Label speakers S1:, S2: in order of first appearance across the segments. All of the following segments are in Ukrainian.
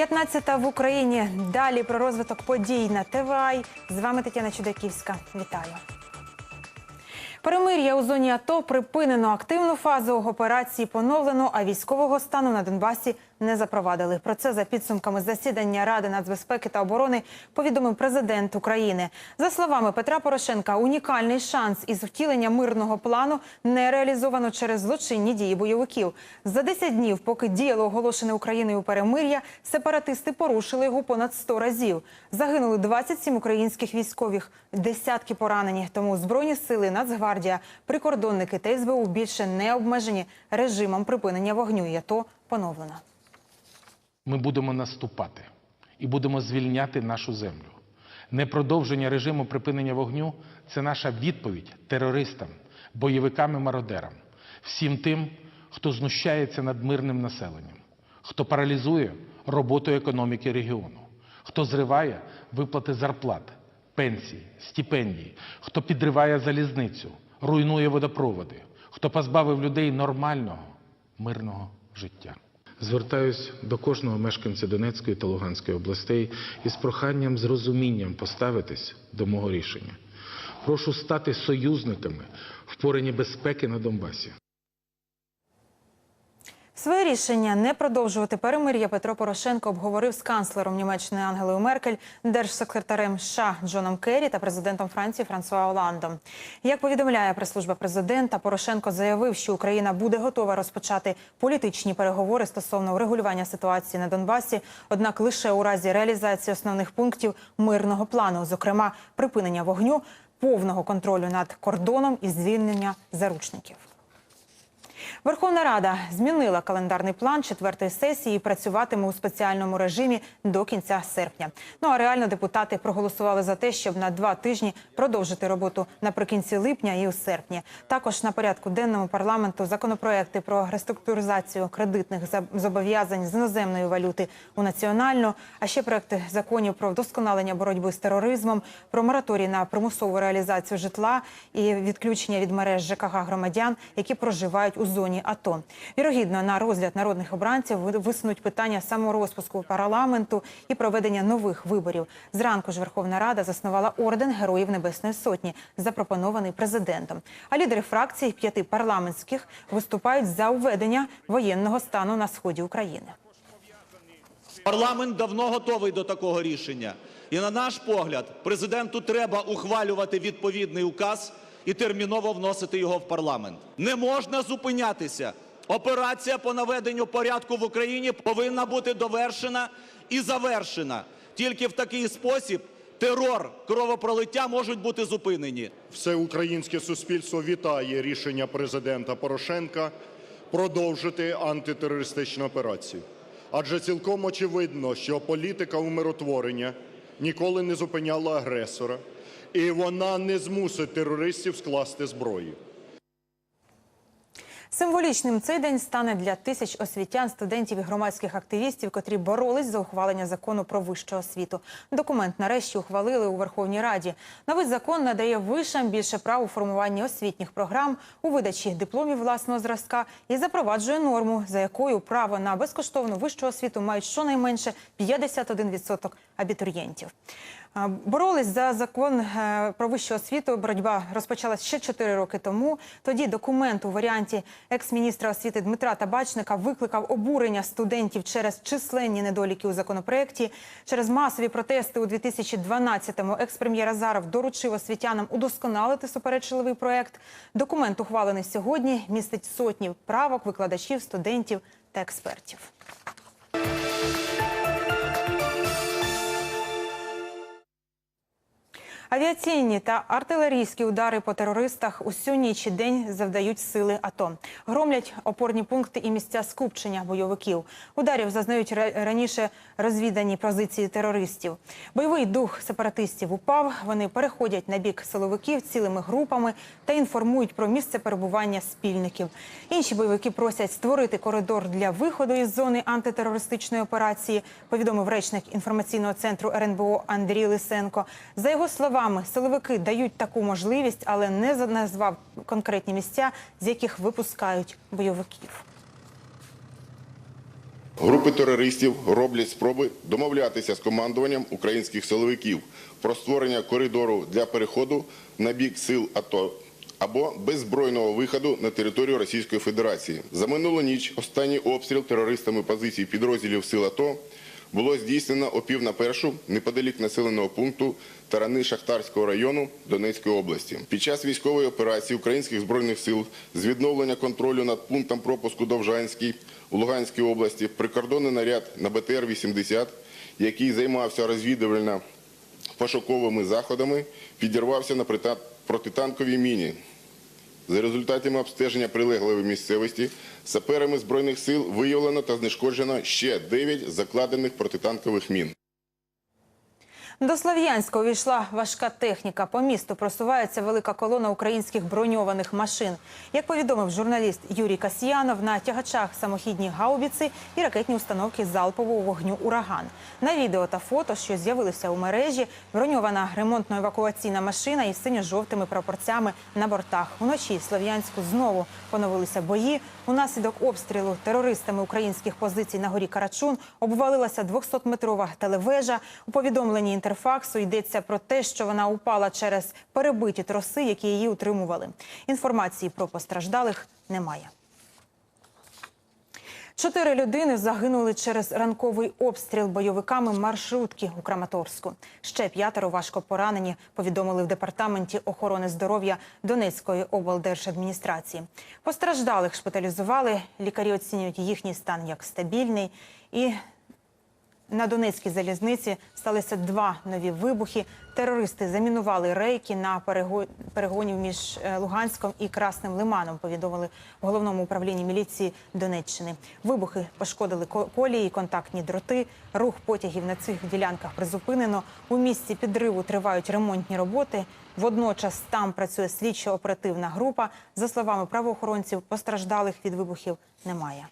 S1: 19 в Україні. Далі про розвиток подій на ТВАЙ. З вами Тетяна Чудаківська. Вітаю. Перемир'я у зоні АТО припинено активну фазу операції поновлено, а військового стану на Донбасі не запровадили. Про це за підсумками засідання Ради нацбезпеки та оборони повідомив президент України. За словами Петра Порошенка, унікальний шанс із втілення мирного плану не реалізовано через злочинні дії бойовиків. За 10 днів, поки діяло оголошене Україною перемир'я, сепаратисти порушили його понад 100 разів. Загинули 27 українських військових, десятки поранені. Тому збройні сили, Нацгвардія, прикордонники та СБУ більше не обмежені режимом припинення вогню. І АТО поновлено.
S2: Ми будемо наступати і будемо звільняти нашу землю. Непродовження режиму припинення вогню це наша відповідь терористам, бойовикам і мародерам, всім тим, хто знущається над мирним населенням, хто паралізує роботу економіки регіону, хто зриває виплати зарплат, пенсій, стипендій, хто підриває залізницю, руйнує водопроводи, хто позбавив людей нормального мирного життя. Звертаюсь до кожного мешканця Донецької та Луганської областей із проханням з розумінням поставитись до мого рішення. Прошу стати союзниками в поренні безпеки на Донбасі.
S1: Своє рішення не продовжувати перемир'я Петро Порошенко обговорив з канцлером Німеччини Ангелою Меркель, держсекретарем США Джоном Керрі та президентом Франції Франсуа Оландом. Як повідомляє прес-служба президента, Порошенко заявив, що Україна буде готова розпочати політичні переговори стосовно врегулювання ситуації на Донбасі, однак лише у разі реалізації основних пунктів мирного плану, зокрема припинення вогню, повного контролю над кордоном і звільнення заручників. Верховна Рада змінила календарний план четвертої сесії і працюватиме у спеціальному режимі до кінця серпня. Ну а реально депутати проголосували за те, щоб на два тижні продовжити роботу наприкінці липня і у серпні. Також на порядку денному парламенту законопроекти про реструктуризацію кредитних зобов'язань з іноземної валюти у національну, а ще проекти законів про вдосконалення боротьби з тероризмом, про мораторій на примусову реалізацію житла і відключення від мереж ЖКГ громадян, які проживають у зоні АТО. Вірогідно, на розгляд народних обранців висунуть питання саморозпуску парламенту і проведення нових виборів. Зранку ж Верховна Рада заснувала орден Героїв Небесної Сотні, запропонований президентом. А лідери фракцій п'яти парламентських виступають за введення воєнного стану на сході України.
S3: Парламент давно готовий до такого рішення. І на наш погляд, президенту треба ухвалювати відповідний указ і терміново вносити його в парламент. Не можна зупинятися. Операція по наведенню порядку в Україні повинна бути довершена і завершена. Тільки в такий спосіб терор, кровопролиття можуть бути зупинені.
S4: Всеукраїнське суспільство вітає рішення президента Порошенка продовжити антитерористичну операцію. Адже цілком очевидно, що політика умиротворення ніколи не зупиняла агресора, і вона не змусить терористів скласти зброю.
S1: Символічним цей день стане для тисяч освітян, студентів і громадських активістів, котрі боролись за ухвалення закону про вищу освіту. Документ нарешті ухвалили у Верховній Раді. Новий закон надає вишам більше прав у формуванні освітніх програм, у видачі дипломів власного зразка і запроваджує норму, за якою право на безкоштовну вищу освіту мають щонайменше 51% абітурієнтів. Боролись за закон е, про вищу освіту. Боротьба розпочалась ще 4 роки тому. Тоді документ у варіанті екс-міністра освіти Дмитра Табачника викликав обурення студентів через численні недоліки у законопроекті. Через масові протести у 2012-му екс-прем'єр Азаров доручив освітянам удосконалити суперечливий проект. Документ, ухвалений сьогодні, містить сотні правок викладачів, студентів та експертів. Авіаційні та артилерійські удари по терористах усю ніч і день завдають сили АТО. Громлять опорні пункти і місця скупчення бойовиків. Ударів зазнають ра- раніше розвідані позиції терористів. Бойовий дух сепаратистів упав. Вони переходять на бік силовиків цілими групами та інформують про місце перебування спільників. Інші бойовики просять створити коридор для виходу із зони антитерористичної операції. Повідомив речник інформаційного центру РНБО Андрій Лисенко. За його словами, силовики дають таку можливість, але не назвав конкретні місця, з яких випускають бойовиків.
S5: Групи терористів роблять спроби домовлятися з командуванням українських силовиків про створення коридору для переходу на бік сил АТО або беззбройного виходу на територію Російської Федерації. За минулу ніч останній обстріл терористами позицій підрозділів сил АТО було здійснено о пів на першу неподалік населеного пункту Тарани Шахтарського району Донецької області. Під час військової операції українських збройних сил з відновлення контролю над пунктом пропуску Довжанський у Луганській області прикордонний наряд на БТР-80, який займався розвідувально пошуковими заходами, підірвався на протитанковій міні. За результатами обстеження прилеглої місцевості саперами збройних сил виявлено та знешкоджено ще 9 закладених протитанкових мін.
S1: До Слов'янська увійшла важка техніка. По місту просувається велика колона українських броньованих машин. Як повідомив журналіст Юрій Касьянов, на тягачах самохідні гаубіці і ракетні установки залпового вогню Ураган. На відео та фото, що з'явилися у мережі, броньована ремонтно-евакуаційна машина із синьо-жовтими прапорцями на бортах. Уночі Слов'янську знову поновилися бої. Унаслідок обстрілу терористами українських позицій на горі Карачун обвалилася 200-метрова телевежа. У повідомленні інтерфаксу йдеться про те, що вона упала через перебиті троси, які її утримували. Інформації про постраждалих немає. Чотири людини загинули через ранковий обстріл бойовиками маршрутки у Краматорську. Ще п'ятеро важко поранені, повідомили в департаменті охорони здоров'я Донецької облдержадміністрації. Постраждалих шпиталізували. Лікарі оцінюють їхній стан як стабільний. І на Донецькій залізниці сталися два нові вибухи. Терористи замінували рейки на перего- перегонів між е, Луганськом і Красним Лиманом. Повідомили в головному управлінні міліції Донеччини. Вибухи пошкодили ко- колії, контактні дроти. Рух потягів на цих ділянках призупинено. У місці підриву тривають ремонтні роботи. Водночас там працює слідчо-оперативна група. За словами правоохоронців, постраждалих від вибухів немає.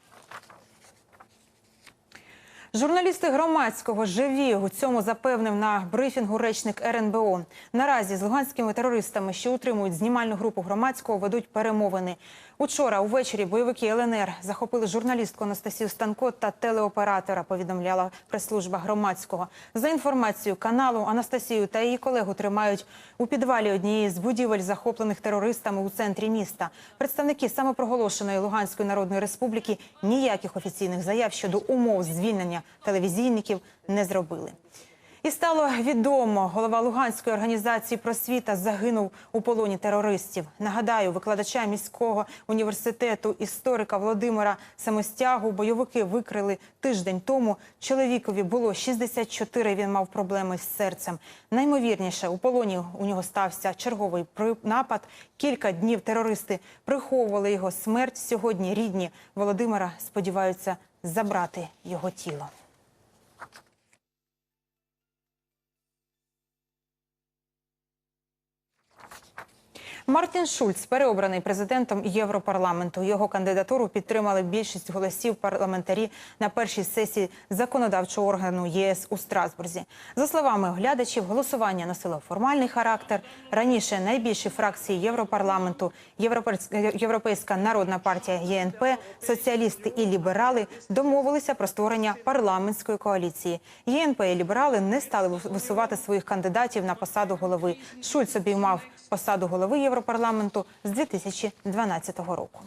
S1: Журналісти громадського живі у цьому запевнив на брифінгу речник РНБО. Наразі з луганськими терористами, що утримують знімальну групу громадського, ведуть перемовини. Учора увечері бойовики ЛНР захопили журналістку Анастасію Станко та телеоператора. Повідомляла прес-служба громадського. За інформацією каналу, Анастасію та її колегу тримають у підвалі однієї з будівель, захоплених терористами у центрі міста. Представники самопроголошеної Луганської Народної Республіки ніяких офіційних заяв щодо умов звільнення телевізійників не зробили. І стало відомо, голова Луганської організації просвіта загинув у полоні терористів. Нагадаю, викладача міського університету історика Володимира Самостягу бойовики викрили тиждень тому. Чоловікові було 64, Він мав проблеми з серцем. Наймовірніше, у полоні у нього стався черговий напад. Кілька днів терористи приховували його смерть. Сьогодні рідні Володимира сподіваються забрати його тіло. Мартін Шульц переобраний президентом Європарламенту. Його кандидатуру підтримали більшість голосів парламентарі на першій сесії законодавчого органу ЄС у Страсбурзі. За словами оглядачів, голосування носило формальний характер. Раніше найбільші фракції Європарламенту, Європейська- Європейська народна партія ЄНП, соціалісти і ліберали домовилися про створення парламентської коаліції. ЄНП і ліберали не стали висувати своїх кандидатів на посаду голови. Шульц обіймав посаду голови Європарламенту з 2012 року.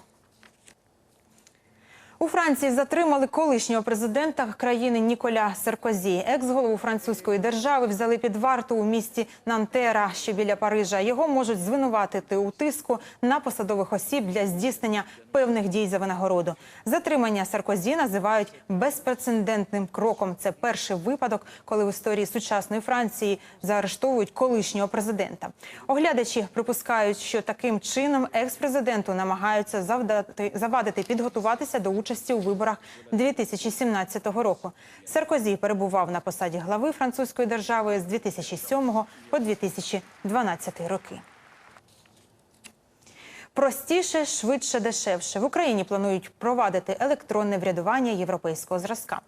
S1: У Франції затримали колишнього президента країни Ніколя Саркозі. Екс-голову французької держави взяли під варту у місті Нантера, що біля Парижа. Його можуть звинуватити у тиску на посадових осіб для здійснення певних дій за винагороду. Затримання Саркозі називають безпрецедентним кроком. Це перший випадок, коли в історії сучасної Франції заарештовують колишнього президента. Оглядачі припускають, що таким чином екс-президенту намагаються завдати завадити підготуватися до участі у виборах 2017 року. Саркозі перебував на посаді глави французької держави з 2007 по 2012 роки. Простіше, швидше, дешевше в Україні планують провадити електронне врядування європейського зразка.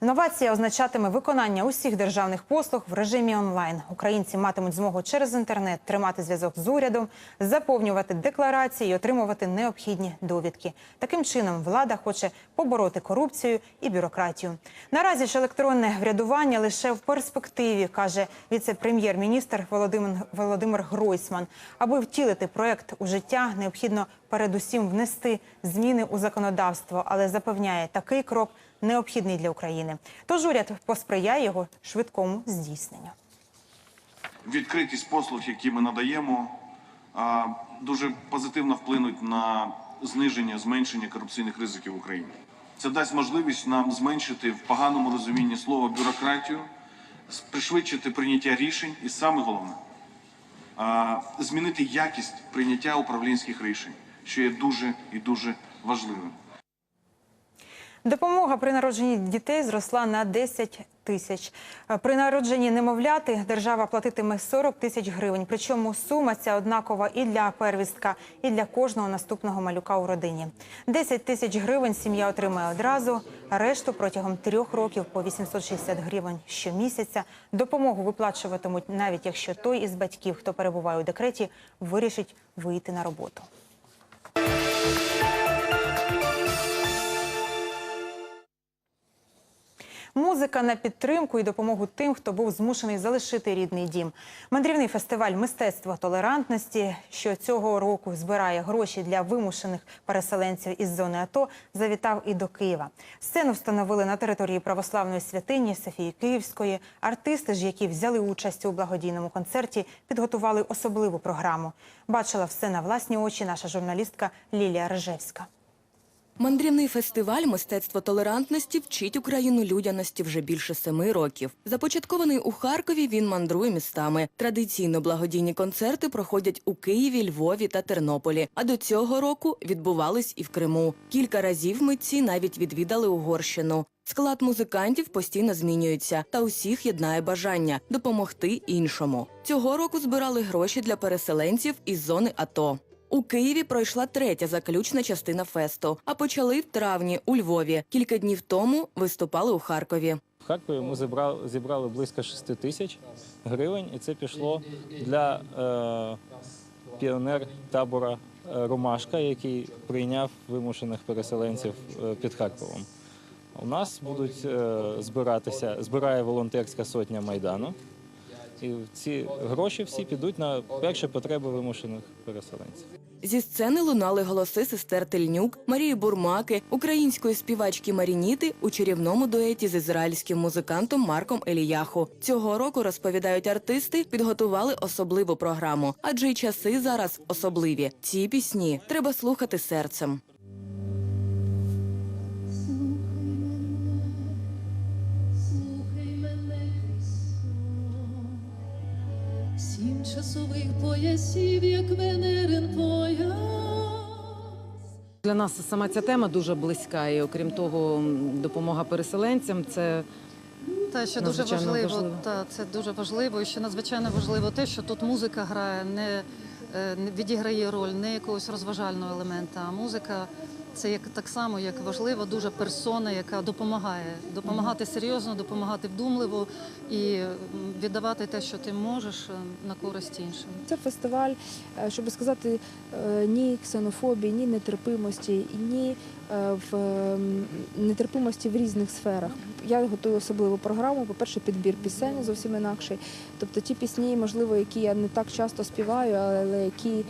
S1: Новація означатиме виконання усіх державних послуг в режимі онлайн. Українці матимуть змогу через інтернет тримати зв'язок з урядом, заповнювати декларації і отримувати необхідні довідки. Таким чином влада хоче побороти корупцію і бюрократію. Наразі ж електронне врядування лише в перспективі, каже віце-прем'єр-міністр Володимир Володимир Гройсман. Аби втілити проект у життя, необхідно передусім внести зміни у законодавство, але запевняє, такий крок необхідний для України. Тож уряд посприяє його швидкому здійсненню.
S6: відкритість послуг, які ми надаємо, дуже позитивно вплинуть на зниження, зменшення корупційних ризиків в Україні. Це дасть можливість нам зменшити в поганому розумінні слова бюрократію, пришвидшити прийняття рішень і саме головне змінити якість прийняття управлінських рішень, що є дуже і дуже важливим.
S1: Допомога при народженні дітей зросла на 10 тисяч. При народженні немовляти держава платитиме 40 тисяч гривень. Причому сума ця однакова і для первістка, і для кожного наступного малюка у родині. 10 тисяч гривень сім'я отримає одразу, решту протягом трьох років по 860 гривень щомісяця. Допомогу виплачуватимуть навіть якщо той із батьків, хто перебуває у декреті, вирішить вийти на роботу. Музика на підтримку і допомогу тим, хто був змушений залишити рідний дім. Мандрівний фестиваль мистецтва толерантності, що цього року збирає гроші для вимушених переселенців із зони АТО, завітав і до Києва. Сцену встановили на території православної святині Софії Київської. Артисти ж, які взяли участь у благодійному концерті, підготували особливу програму. Бачила все на власні очі наша журналістка Лілія Режевська.
S7: Мандрівний фестиваль мистецтво толерантності вчить Україну людяності вже більше семи років. Започаткований у Харкові, він мандрує містами. Традиційно благодійні концерти проходять у Києві, Львові та Тернополі. А до цього року відбувались і в Криму. Кілька разів митці навіть відвідали Угорщину. Склад музикантів постійно змінюється, та усіх єднає бажання допомогти іншому. Цього року збирали гроші для переселенців із зони АТО. У Києві пройшла третя заключна частина фесту, а почали в травні у Львові. Кілька днів тому виступали у Харкові.
S8: В Харкові ми зібрали, зібрали близько 6 тисяч гривень, і це пішло для е, піонер табора е, Ромашка, який прийняв вимушених переселенців е, під Харковом. У нас будуть е, збиратися, збирає волонтерська сотня Майдану. І ці гроші всі підуть на перші потреби вимушених переселенців.
S7: Зі сцени лунали голоси сестер Тельнюк, Марії Бурмаки, української співачки Марініти у чарівному дуеті з ізраїльським музикантом Марком Еліяху. Цього року розповідають артисти, підготували особливу програму, адже й часи зараз особливі. Ці пісні треба слухати серцем.
S9: Часових поясів, як венерин пояс.
S10: Для нас сама ця тема дуже близька, і окрім того, допомога переселенцям це
S11: Та що дуже важливо,
S10: важливо.
S11: та це дуже важливо. І ще надзвичайно важливо те, що тут музика грає, не, е, не відіграє роль не якогось розважального елемента, а музика це як так само, як важлива дуже персона, яка допомагає. Допомагати серйозно, допомагати вдумливо і віддавати те, що ти можеш е, на користь іншим.
S12: Це фестиваль, е, щоб сказати, е, ні ксенофобії, ні нетерпимості, ні в нетерпимості в різних сферах. Я готую особливу програму. По-перше, підбір пісень зовсім інакший. Тобто ті пісні, можливо, які я не так часто співаю, але які,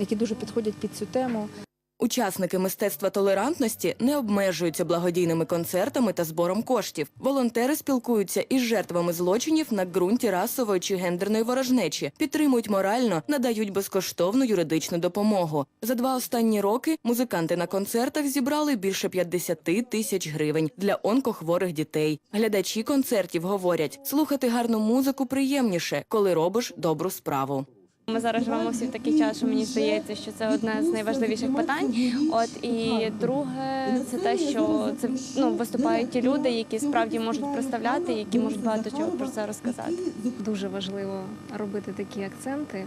S12: які дуже підходять під цю тему.
S7: Учасники мистецтва толерантності не обмежуються благодійними концертами та збором коштів. Волонтери спілкуються із жертвами злочинів на ґрунті расової чи гендерної ворожнечі, підтримують морально, надають безкоштовну юридичну допомогу. За два останні роки музиканти на концертах зібрали більше 50 тисяч гривень для онкохворих дітей. Глядачі концертів говорять, слухати гарну музику приємніше, коли робиш добру справу.
S13: Ми зараз живемо всі в такий час, що мені здається, що це одне з найважливіших питань. От і друге, це те, що це ну виступають ті люди, які справді можуть представляти, які можуть багато чого про це розказати.
S14: Дуже важливо робити такі акценти.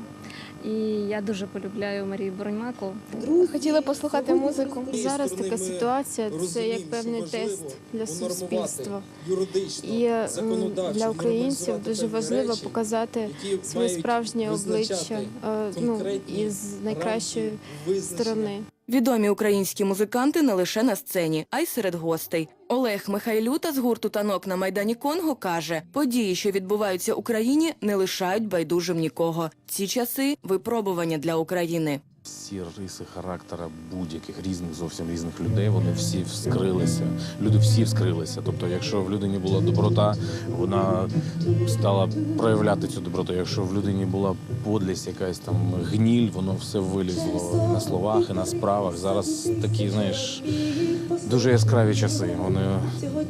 S14: І я дуже полюбляю Марію Бороньмаку.
S13: Хотіли послухати музику.
S14: Зараз така ситуація це як певний тест для суспільства. І для українців дуже важливо показати своє справжнє обличчя е, ну, із найкращої сторони.
S7: Відомі українські музиканти не лише на сцені, а й серед гостей. Олег Михайлюта з гурту танок на майдані Конго каже: події, що відбуваються в Україні, не лишають байдужим нікого. Ці часи випробування для України.
S15: Всі риси характера будь-яких різних, зовсім різних людей, вони всі вскрилися. Люди всі вскрилися. Тобто, якщо в людині була доброта, вона стала проявляти цю доброту. Якщо в людині була подлість, якась там гніль, воно все вилізло на словах, і на справах. Зараз такі, знаєш, дуже яскраві часи. Вони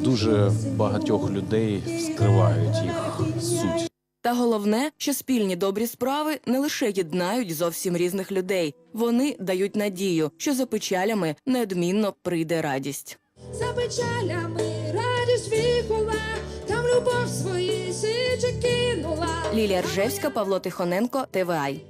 S15: дуже багатьох людей вскривають їх суть.
S7: Та головне, що спільні добрі справи не лише єднають зовсім різних людей, вони дають надію, що за печалями неодмінно прийде радість.
S9: За печалями радість вікула, там любов свої січі кинула.
S7: Лілія Ржевська, Павло Тихоненко, ТВАЙ.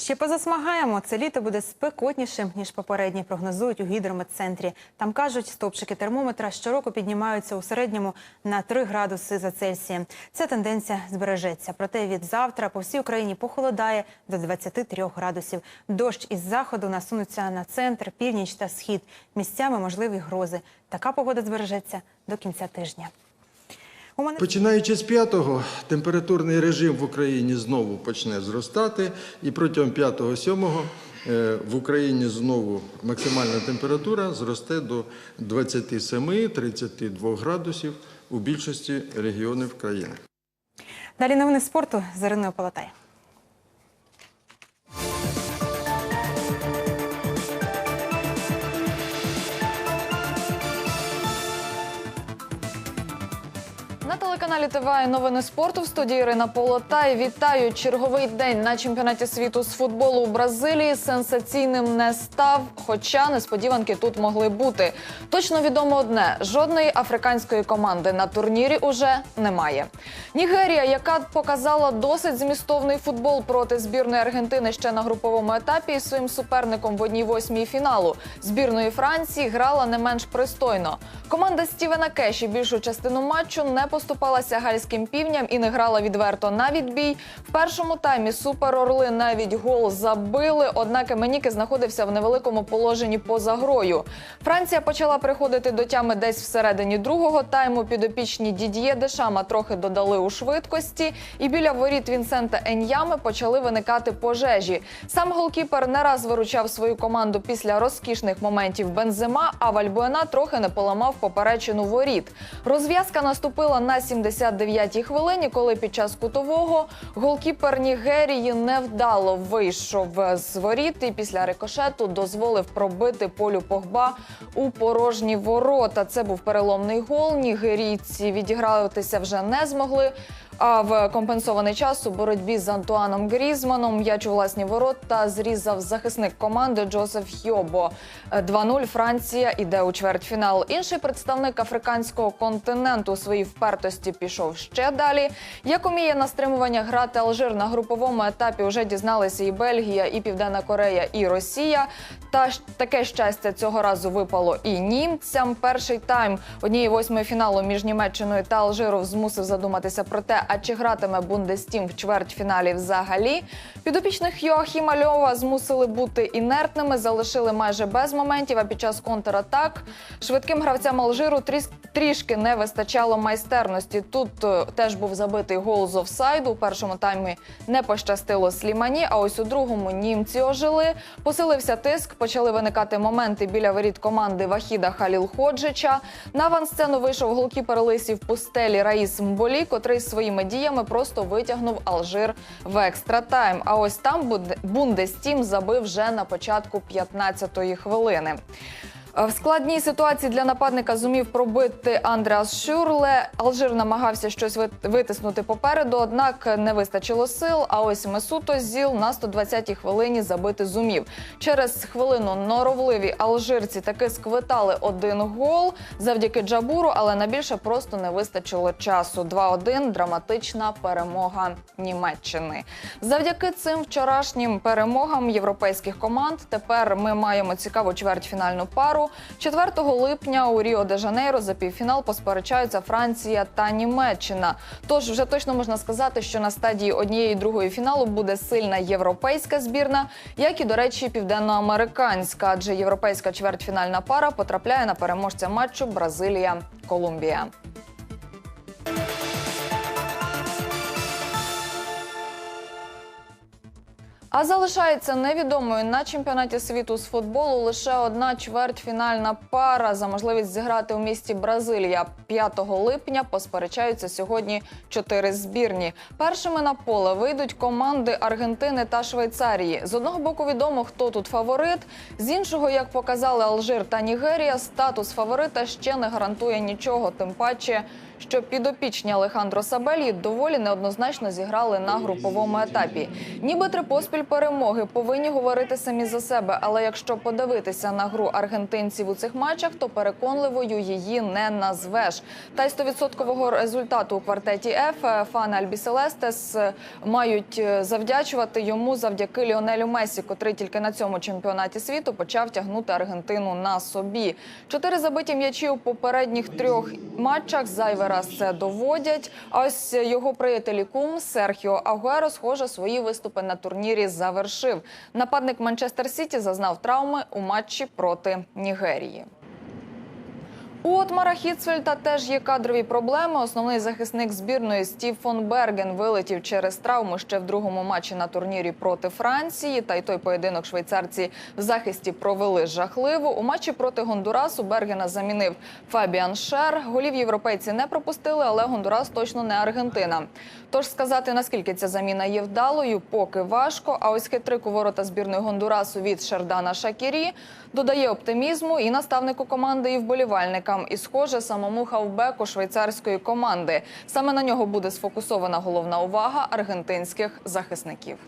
S1: Ще позасмагаємо. Це літо буде спекотнішим, ніж попередні, прогнозують у гідрометцентрі. Там кажуть, стовпчики термометра щороку піднімаються у середньому на 3 градуси за Цельсієм. Ця тенденція збережеться. Проте від завтра по всій Україні похолодає до 23 градусів. Дощ із заходу насунуться на центр, північ та схід. Місцями можливі грози. Така погода збережеться до кінця тижня. У мене
S16: Починаючи з п'ятого, температурний режим в Україні знову почне зростати, і протягом 5-7-го в Україні знову максимальна температура зросте до 27-32 градусів у більшості регіонів країни.
S1: далі новини спорту з Іриною Полотай.
S17: Телеканалі ТВА новини спорту в студії Ірина Полотай. Вітаю! Черговий день на чемпіонаті світу з футболу у Бразилії сенсаційним не став, хоча несподіванки тут могли бути. Точно відомо одне: жодної африканської команди на турнірі уже немає. Нігерія, яка показала досить змістовний футбол проти збірної Аргентини ще на груповому етапі, із своїм суперником в одній восьмій фіналу збірної Франції грала не менш пристойно. Команда Стівена Кеші більшу частину матчу не поступалася гальським півням і не грала відверто на відбій. В першому таймі Супер Орли навіть гол забили. Однак Меніки знаходився в невеликому положенні поза грою. Франція почала приходити до тями десь всередині другого тайму. Підопічні Дід'є Дешама трохи додали у швидкості, і біля воріт Вінсента Еньями почали виникати пожежі. Сам голкіпер не раз виручав свою команду після розкішних моментів Бензема, а Вальбуена трохи не поламав поперечину воріт. Розв'язка наступила на 79-й хвилині, коли під час кутового голкіпер Нігерії невдало вийшов з воріт і після рикошету дозволив пробити полю Погба у порожні ворота. Це був переломний гол. Нігерійці відігратися вже не змогли. А в компенсований час у боротьбі з Антуаном Грізманом м'яч у власні ворота зрізав захисник команди Джозеф Хьобо. 2-0 Франція іде у чвертьфінал. Інший представник африканського континенту у своїй впертості пішов ще далі. Як уміє на стримування грати Алжир на груповому етапі, вже дізналися і Бельгія, і Південна Корея, і Росія. Та таке щастя цього разу випало і німцям. Перший тайм однієї восьмої фіналу між Німеччиною та Алжиром змусив задуматися про те, а чи гратиме Бундестім в чвертьфіналі взагалі. Підопічних Йоахіма Льова змусили бути інертними, залишили майже без моментів. А під час контратак швидким гравцям Алжиру трішки не вистачало майстерності. Тут е, теж був забитий гол з офсайду. У першому таймі не пощастило Слімані. А ось у другому німці ожили. Посилився тиск, почали виникати моменти біля воріт команди Вахіда Халілходжича. На авансцену вийшов голкіпер лисів пустелі Раїс Мболі, котрий своїми діями просто витягнув Алжир в екстра тайм. А ось там Бунде- Бундестім забив вже на початку 15-ї хвилини. Е, В складній ситуації для нападника зумів пробити Андреас Шюрле. Алжир намагався щось витиснути попереду, однак не вистачило сил. А ось Месуто Зіл на 120-й хвилині забити зумів. Через хвилину норовливі алжирці таки сквитали один гол завдяки Джабуру, але на більше просто не вистачило часу. 2-1 – драматична перемога Німеччини. Завдяки цим вчорашнім перемогам європейських команд тепер ми маємо цікаву чвертьфінальну пару. 4 липня у Ріо де Жанейро за півфінал посперечаються Франція та Німеччина. Тож вже точно можна сказати, що на стадії однієї і другої фіналу буде сильна європейська збірна, як і, до речі, південноамериканська, адже європейська чвертьфінальна пара потрапляє на переможця матчу Бразилія-Колумбія. А залишається невідомою на чемпіонаті світу з футболу лише одна чвертьфінальна пара за можливість зіграти у місті Бразилія 5 липня. Посперечаються сьогодні чотири збірні. Першими на поле вийдуть команди Аргентини та Швейцарії. З одного боку відомо, хто тут фаворит. З іншого, як показали Алжир та Нігерія, статус фаворита ще не гарантує нічого. Тим паче, що підопічні Алехандро Сабелі доволі неоднозначно зіграли на груповому етапі. Ніби три поспіль перемоги повинні говорити самі за себе. Але якщо подивитися на гру аргентинців у цих матчах, то переконливою її не назвеш. Та й 100% результату у квартеті Ф е, фани Альбіселестес е, мають е, завдячувати йому завдяки Ліонелю Месі, котрий тільки на цьому чемпіонаті світу почав тягнути Аргентину на собі. Чотири забиті м'ячі у попередніх трьох матчах зайвий раз це доводять. Ось його приятелі кум Серхіо Агуеро, схоже, свої виступи на турнірі завершив. Нападник Манчестер Сіті зазнав травми у матчі проти Нігерії. У Отмара Хіцфельда теж є кадрові проблеми. Основний захисник збірної Стів фон Берген вилетів через травму ще в другому матчі на турнірі проти Франції. Та й той поєдинок швейцарці в захисті провели жахливо. У матчі проти Гондурасу Бергена замінив Фабіан Шер. Голів європейці не пропустили, але Гондурас точно не Аргентина. Тож сказати, наскільки ця заміна є вдалою, поки важко. А ось хитрик у ворота збірної Гондурасу від Шердана Шакірі додає оптимізму і наставнику команди, і вболівальникам. І схоже, самому хавбеку швейцарської команди. Саме на нього буде сфокусована головна увага аргентинських захисників.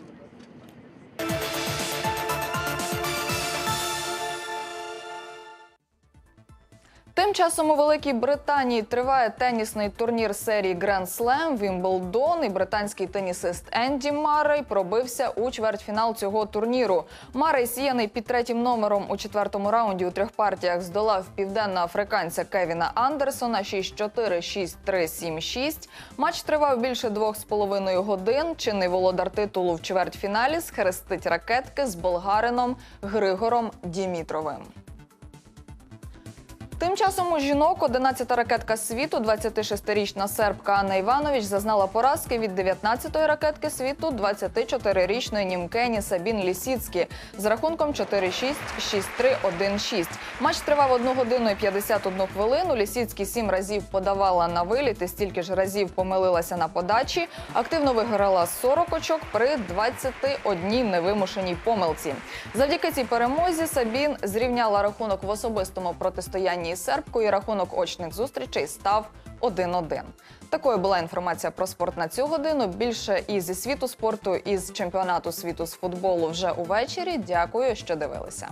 S17: Часом у Великій Британії триває тенісний турнір серії Grand Slam Вімблдон. І британський тенісист Енді Маррей пробився у чвертьфінал цього турніру. Маррей, сіяний під третім номером у четвертому раунді у трьох партіях, здолав південноафриканця Кевіна Андерсона 6-4, 6-3, 7-6. Матч тривав більше двох з половиною годин. Чинний володар титулу в чвертьфіналі схрестить ракетки з болгарином Григором Дімітровим. Тим часом у жінок 11-та ракетка світу, 26-річна сербка Анна Іванович зазнала поразки від 19-ї ракетки світу, 24-річної німкені Сабін Лісіцькі з рахунком 4-6, 6-3, 1-6. Матч тривав 1 годину і 51 хвилину. Лісіцькі сім разів подавала на виліт і стільки ж разів помилилася на подачі. Активно виграла 40 очок при 21 невимушеній помилці. Завдяки цій перемозі Сабін зрівняла рахунок в особистому протистоянні Словаччині Сербкою. Рахунок очних зустрічей став 1-1. Такою була інформація про спорт на цю годину. Більше і зі світу спорту, і з чемпіонату світу з футболу вже увечері. Дякую, що дивилися.